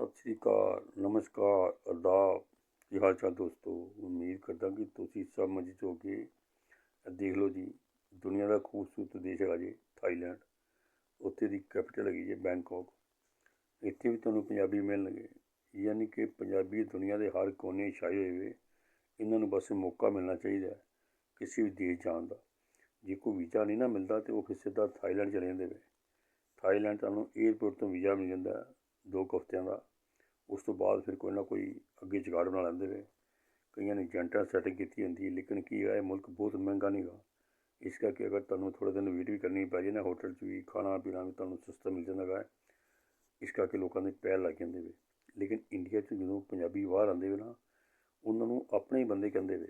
ਸਤਿ ਸ੍ਰੀ ਅਕਾਲ, ਨਮਸਕਾਰ ਆਦਾਬ ਕੀ ਹਾਲ ਚਾਲ ਦੋਸਤੋ? ਉਮੀਦ ਕਰਦਾ ਕਿ ਤੁਸੀਂ ਸਭ ਮਜ਼ੇ ਹੋ ਕੇ ਦੇਖ ਲਓ ਜੀ, ਦੁਨੀਆ ਦਾ ਖੂਬਸੂਰਤ ਦੇਸ਼ ਹੈਗਾ ਜੀ, ਥਾਈਲੈਂਡ। ਉੱਥੇ ਦੀ ਕੈਪੀਟਲ ਹੈਗੀ ਜੀ, ਬੈਂਕਾਕ। ਇੱਥੇ ਵੀ ਤੁਹਾਨੂੰ ਪੰਜਾਬੀ ਮਿਲਣਗੇ ਯਾਨੀ ਕਿ ਪੰਜਾਬੀ ਦੁਨੀਆ ਦੇ ਹਰ ਕੋਨੇ ਛਾਏ ਹੋਏ ਵੇ, ਇਹਨਾਂ ਨੂੰ ਬਸ ਮੌਕਾ ਮਿਲਣਾ ਚਾਹੀਦਾ ਕਿਸੇ ਵੀ ਦੇਸ਼ ਜਾਣ ਦਾ। ਜੇ ਕੋਈ ਵੀਜ਼ਾ ਨਹੀਂ ਨਾ ਮਿਲਦਾ ਤੇ ਉਹ ਫਿਰ ਸਿੱਧਾ ਥਾਈਲੈਂਡ ਚਲੇ ਜਾਂਦੇ ਵੇ ਥਾਈਲੈਂਡ ਤੁਹਾਨੂੰ 에ਅਰਪੋਰਟ ਤੋਂ ਵੀਜ਼ਾ ਮਿਲ ਜਾਂਦਾ। ਦੋ ਕੁ ਹਫ਼ਤਿਆਂ ਦਾ, ਉਸ ਤੋਂ ਬਾਅਦ ਫਿਰ ਕੋਈ ਨਾ ਕੋਈ ਅੱਗੇ ਜੁਗਾੜ ਬਣਾ ਲੈਂਦੇ ਵੇ ਕਈਆਂ ਨੇ ਏਜੰਟਾਂ ਸੈਟਿੰਗ ਕੀਤੀ ਹੁੰਦੀ ਹੈ, ਲੇਕਿਨ ਕੀ ਹੈ ਇਹ ਮੁਲਕ ਬਹੁਤ ਮਹਿੰਗਾ ਨਹੀਂਗਾ ਇਸ ਕਰਕੇ ਅਗਰ ਤੁਹਾਨੂੰ ਥੋੜ੍ਹੇ ਦਿਨ ਵੇਟ ਵੀ ਕਰਨੀ ਪੈ ਜੇ ਨਾ ਹੋਟਲ 'ਚ ਵੀ, ਖਾਣਾ ਪੀਣਾ ਵੀ ਤੁਹਾਨੂੰ ਸਸਤਾ ਮਿਲ ਜਾਂਦਾ ਹੈ ਇਸ ਕਰਕੇ ਲੋਕਾਂ ਦੇ ਪੈਰ ਲੱਗ ਜਾਂਦੇ ਵੇ। ਲੇਕਿਨ ਇੰਡੀਆ 'ਚ ਜਦੋਂ ਪੰਜਾਬੀ ਬਾਹਰ ਆਉਂਦੇ ਵੇ ਨਾ, ਉਹਨਾਂ ਨੂੰ ਆਪਣੇ ਹੀ ਬੰਦੇ ਕਹਿੰਦੇ ਵੇ।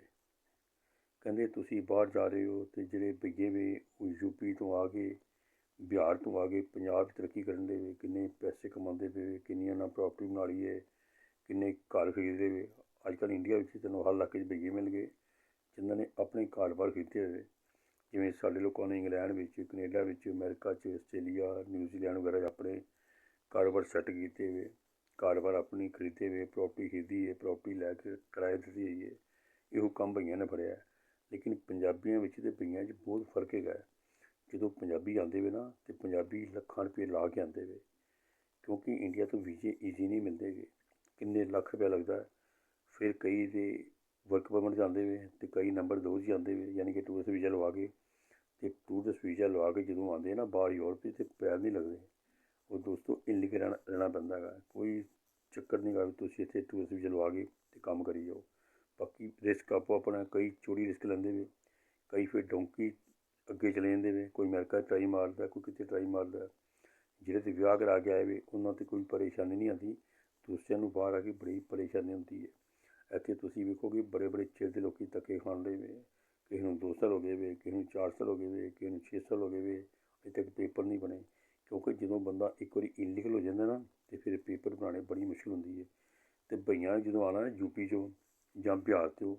ਕਹਿੰਦੇ, ਤੁਸੀਂ ਬਾਹਰ ਜਾ ਰਹੇ ਹੋ ਤੇ ਜਿਹੜੇ ਭਈਏ ਵੇ, ਉਹ ਯੂਪੀ ਤੋਂ ਆ ਕੇ ਬਿਹਾਰ ਤੋਂ ਆ ਕੇ ਪੰਜਾਬ 'ਚ ਤਰੱਕੀ ਕਰਨ ਦੇ ਵੇ ਕਿੰਨੇ ਪੈਸੇ ਕਮਾਉਂਦੇ ਪਏ ਕਿੰਨੀਆਂ ਨਾ ਪ੍ਰਾਪਰਟੀ ਬਣਾ ਲਈ ਹੈ ਕਿੰਨੇ ਘਰ ਖਰੀਦਦੇ ਵੇ। ਅੱਜ ਕੱਲ੍ਹ ਇੰਡੀਆ ਵਿੱਚ ਤੈਨੂੰ ਹਰ ਇਲਾਕੇ 'ਚ ਬਈਏ ਮਿਲ ਗਏ, ਜਿਨ੍ਹਾਂ ਨੇ ਆਪਣੇ ਘਰ-ਬਾਰ ਖਰੀਦੇ ਹੋਏ ਜਿਵੇਂ ਸਾਡੇ ਲੋਕਾਂ ਨੇ ਇੰਗਲੈਂਡ ਵਿੱਚ, ਕੈਨੇਡਾ ਵਿੱਚ, ਅਮਰੀਕਾ 'ਚ, ਆਸਟ੍ਰੇਲੀਆ ਨਿਊਜ਼ੀਲੈਂਡ ਵਗੈਰਾ ਆਪਣੇ ਕਾਰੋਬਾਰ ਸੈੱਟ ਕੀਤੇ ਹੋਏ ਕਾਰੋਬਾਰ ਆਪਣੀ ਖਰੀਦੇ ਹੋਏ ਪ੍ਰਾਪਰਟੀ ਖਰੀਦੀ ਹੈ ਪ੍ਰਾਪਰਟੀ ਲੈ ਕੇ ਕਿਰਾਏ ਦਿੱਤੀ ਹੋਈ ਹੈ ਇਹੋ ਕੰਮ ਭਈਆਂ ਨੇ ਫੜਿਆ। ਲੇਕਿਨ ਪੰਜਾਬੀਆਂ ਵਿੱਚ ਤੇ ਭਈਆਂ 'ਚ ਬਹੁਤ ਫ਼ਰਕ ਹੈਗਾ। ਜਦੋਂ ਪੰਜਾਬੀ ਆਉਂਦੇ ਵੇ ਨਾ, ਤੇ ਪੰਜਾਬੀ ਲੱਖਾਂ ਰੁਪਏ ਲਾ ਕੇ ਆਉਂਦੇ ਵੇ, ਕਿਉਂਕਿ ਇੰਡੀਆ ਤੋਂ ਵੀਜ਼ੇ ਈਜ਼ੀ ਨਹੀਂ ਮਿਲਦੇਗੇ ਕਿੰਨੇ ਲੱਖ ਰੁਪਏ ਲੱਗਦਾ ਫਿਰ ਕਈ ਦੇ ਵਰਕ ਪਰਮਿਟ ਜਾਂਦੇ ਵੇ, ਤੇ ਕਈ ਨੰਬਰ ਦੋ ਹੀ ਆਉਂਦੇ ਵੇ, ਯਾਨੀ ਕਿ ਟੂਰਿਸਟ ਵੀਜ਼ਾ ਲਵਾ ਕੇ, ਤੇ ਟੂਰਿਸਟ ਵੀਜ਼ਾ ਲਵਾ ਕੇ ਜਦੋਂ ਆਉਂਦੇ ਨਾ ਬਾਹਰ ਯੂਰਪ ਤੇ ਪੈਰ ਨਹੀਂ ਲੱਗਦੇ। ਉਹ ਦੋਸਤੋ ਇਲੀਗਲ ਰਹਿਣਾ ਰਹਿਣਾ ਪੈਂਦਾ ਹੈਗਾ। ਕੋਈ ਚੱਕਰ ਨਹੀਂ ਗਾ ਵੀ ਤੁਸੀਂ ਇੱਥੇ ਟੂਰਿਸਟ ਵੀਜ਼ਾ ਲਵਾ ਕੇ ਤੇ ਕੰਮ ਕਰੀ ਜਾਓ। ਬਾਕੀ ਰਿਸਕ ਆਪੋ ਆਪਣਾ ਕਈ ਚੋਰੀ ਰਿਸਕ ਲੈਂਦੇ ਵੇ, ਕਈ ਫਿਰ ਡੋਂਕੀ ਅੱਗੇ ਚਲੇ ਜਾਂਦੇ ਵੇ ਕੋਈ ਅਮਰੀਕਾ ਟਰਾਈ ਮਾਰਦਾ, ਕੋਈ ਕਿਤੇ ਟਰਾਈ ਮਾਰਦਾ, ਜਿਹੜੇ ਤੇ ਵਿਆਹ ਕਰਾ ਕੇ ਆਏ ਵੇ, ਉਹਨਾਂ ਤੇ ਕੋਈ ਪਰੇਸ਼ਾਨੀ ਨਹੀਂ ਆਉਂਦੀ, ਦੂਸਰਿਆਂ ਨੂੰ ਬਾਹਰ ਆ ਕੇ ਬੜੀ ਪਰੇਸ਼ਾਨੀ ਹੁੰਦੀ ਹੈ। ਇੱਥੇ ਤੁਸੀਂ ਵੇਖੋਗੇ ਬੜੇ ਬੜੇ ਚਿਰ ਦੇ ਲੋਕੀ ਧੱਕੇ ਖਾਂਦੇ ਵੇ, ਕਿਸੇ ਨੂੰ ਦੋ ਸਾਲ ਹੋ ਗਏ ਵੇ, ਕਿਸੇ ਨੂੰ ਚਾਰ ਸਾਲ ਹੋ ਗਏ ਵੇ, ਕਿਸੇ ਨੂੰ ਛੇ ਸਾਲ ਹੋ ਗਏ ਵੇ, ਅਜੇ ਤੱਕ ਪੇਪਰ ਨਹੀਂ ਬਣੇ। ਕਿਉਂਕਿ ਜਦੋਂ ਬੰਦਾ ਇੱਕ ਵਾਰੀ ਇਲੀਗਲ ਹੋ ਜਾਂਦਾ ਨਾ, ਤੇ ਫਿਰ ਪੇਪਰ ਬਣਾਉਣੇ ਬੜੀ ਮੁਸ਼ਕਿਲ ਹੁੰਦੀ ਹੈ। ਤੇ ਭਈਆਂ ਜਦੋਂ ਆਉਣਾ ਨਾ ਯੂਪੀ 'ਚੋਂ ਜਾਂ ਬਿਹਾਰ ਤੋਂ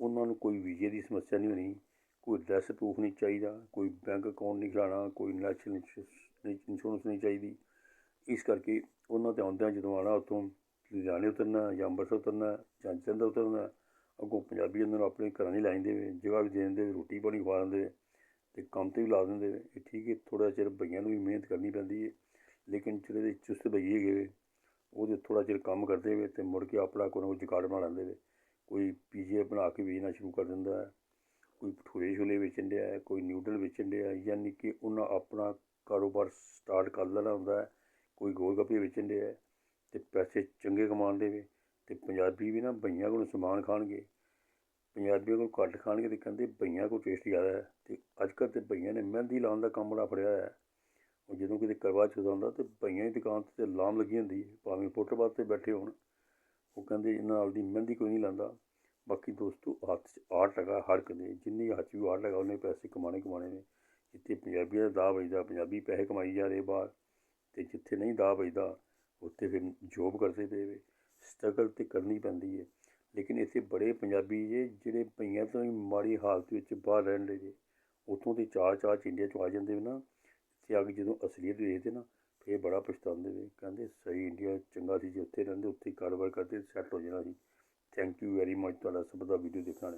ਉਹਨਾਂ ਨੂੰ ਕੋਈ ਵੀਜ਼ੇ ਦੀ ਸਮੱਸਿਆ ਨਹੀਂ ਹੋਣੀ ਕੋਈ ਐਡਰੈਸ ਪ੍ਰੂਫ ਨਹੀਂ ਚਾਹੀਦਾ, ਕੋਈ ਬੈਂਕ ਅਕਾਊਂਟ ਨਹੀਂ ਖਿਲਾਉਣਾ ਕੋਈ ਨੈਸ਼ਨਲ ਇੰਸ਼ੋਰੈਂਸ ਨਹੀਂ ਚਾਹੀਦੀ। ਇਸ ਕਰਕੇ ਉਹਨਾਂ ਤੇ ਆਉਂਦਿਆਂ ਜਦੋਂ ਆਉਣਾ, ਉੱਥੋਂ ਲੁਧਿਆਣੇ ਉਤਰਨਾ ਜਾਂ ਅੰਮ੍ਰਿਤਸਰ ਉਤਰਨਾ ਜਾਂ ਜਲੰਧਰ ਉਤਰਨਾ, ਅੱਗੋਂ ਪੰਜਾਬੀ ਉਹਨਾਂ ਨੂੰ ਆਪਣੇ ਘਰਾਂ ਨਹੀਂ ਲੈ ਜਾਂਦੇ ਵੇ ਜਗ੍ਹਾ ਵੀ ਦੇ ਦਿੰਦੇ, ਰੋਟੀ ਪਾਣੀ ਖਵਾ ਦਿੰਦੇ ਤੇ ਕੰਮ ਤੇ ਵੀ ਲਾ ਦਿੰਦੇ। ਵੇ ਇਹ ਠੀਕ ਹੈ, ਥੋੜ੍ਹਾ ਚਿਰ ਭਈਆਂ ਨੂੰ ਵੀ ਮਿਹਨਤ ਕਰਨੀ ਪੈਂਦੀ ਹੈ, ਲੇਕਿਨ ਜਿਹੜੇ ਦੇ ਚੁਸਤ ਭਈਏ ਹੈਗੇ ਉਹਦੇ ਥੋੜ੍ਹਾ ਚਿਰ ਕੰਮ ਕਰਦੇ ਵੇ ਤੇ ਮੁੜ ਕੇ ਆਪਣਾ ਕੋਈ ਨਾ ਕੋਈ ਜੁਗਾੜ ਬਣਾ ਲੈਂਦੇ ਵੇ। ਕੋਈ ਪੀਜੇ ਬਣਾ ਕੇ ਵੇਚਣਾ ਸ਼ੁਰੂ ਕਰ ਦਿੰਦਾ ਹੈ। ਕੋਈ ਭਟੂਰੇ ਛੋਲੇ ਵੇਚਣ ਡਿਆ ਕੋਈ ਨਿਊਡਲ ਵੇਚਣ ਡਿਆ ਯਾਨੀ ਕਿ ਉਹਨਾਂ ਆਪਣਾ ਕਾਰੋਬਾਰ ਸਟਾਰਟ ਕਰ ਲੈਣਾ ਹੁੰਦਾ ਹੈ, ਕੋਈ ਗੋਲ ਗੱਪੇ ਵੇਚਣ ਡਿਆ ਤੇ ਪੈਸੇ ਚੰਗੇ ਕਮਾਉਂਦੇ ਵੇ ਤੇ ਪੰਜਾਬੀ ਵੀ ਨਾ ਬਈਆਂ ਕੋਲ ਸਮਾਨ ਖਾਣਗੇ, ਪੰਜਾਬੀਆਂ ਕੋਲ ਘੱਟ ਖਾਣਗੇ ਤੇ ਕਹਿੰਦੇ ਬਈਆਂ ਕੋਲ ਟੇਸਟ ਜ਼ਿਆਦਾ ਹੈ ਤੇ ਅੱਜ ਕੱਲ੍ਹ ਤੇ ਬਈਆਂ ਨੇ ਮਹਿੰਦੀ ਲਾਉਣ ਦਾ ਕੰਮ ਬੜਾ ਫੜਿਆ ਹੋਇਆ ਉਹ ਜਦੋਂ ਕਿਤੇ ਕਰਵਾ ਚੌਥ ਹੁੰਦਾ ਤੇ ਬਈਆਂ ਦੀ ਦੁਕਾਨ ਤੇ ਲਾਮ ਲੱਗੀ ਹੁੰਦੀ ਹੈ, ਭਾਵੇਂ ਫੁੱਟਪਾਥ ਤੇ ਬੈਠੇ ਹੋਣ, ਉਹ ਕਹਿੰਦੇ ਇਹਨਾਂ ਨਾਲ ਦੀ ਮਹਿੰਦੀ ਕੋਈ ਨਹੀਂ ਲਾਉਂਦਾ। ਬਾਕੀ ਦੋਸਤੋ, ਹੱਥ 'ਚ ਆਰਟ ਹੈਗਾ ਹਰ ਕਦੇ ਜਿੰਨੀ ਹੱਥ 'ਚ ਵੀ ਆਰਟ ਹੈਗਾ ਉਹਨੇ ਪੈਸੇ ਕਮਾਣੇ ਕਮਾਣੇ ਨੇ। ਜਿੱਥੇ ਪੰਜਾਬੀਆਂ ਦਾ ਦਾਅ ਵੱਜਦਾ, ਪੰਜਾਬੀ ਪੈਸੇ ਕਮਾਈ ਜਾ ਰਹੇ ਬਾਹਰ ਤੇ ਜਿੱਥੇ ਨਹੀਂ ਦਾਅ ਵੱਜਦਾ, ਉੱਥੇ ਫਿਰ ਜੋਬ ਕਰਦੇ ਪਏ ਵੇ। ਸਟਰਗਲ ਤਾਂ ਕਰਨੀ ਪੈਂਦੀ ਹੈ ਲੇਕਿਨ ਇੱਥੇ ਬੜੇ ਪੰਜਾਬੀ ਜੇ, ਜਿਹੜੇ ਪਈਆਂ ਤੋਂ ਹੀ ਮਾੜੀ ਹਾਲਤ ਵਿੱਚ ਬਾਹਰ ਰਹਿਣ ਦੇ ਜੇ ਉੱਥੋਂ ਦੀ ਚਾਰ ਚਾਰ ਇੰਡੀਆ 'ਚ ਆ ਜਾਂਦੇ ਨਾ ਇੱਥੇ ਆ ਕੇ ਜਦੋਂ ਅਸਲੀਅਤ ਵੇਖਦੇ ਨਾ, ਫਿਰ ਬੜਾ ਪਛਤਾਉਂਦੇ ਵੇ ਕਹਿੰਦੇ, ਸਹੀ ਇੰਡੀਆ ਚੰਗਾ ਸੀ ਜੇ ਉੱਥੇ ਰਹਿੰਦੇ, ਉੱਥੇ ਕਾਰੋਬਾਰ ਕਰਦੇ ਸੈੱਟ ਹੋ ਜਾਣਾ ਸੀ। ਥੈਂਕ ਯੂ ਵੈਰੀ ਮਚ ਤੁਹਾਡਾ ਸਭ ਦਾ ਵੀਡੀਓ ਦੇਖਣਾ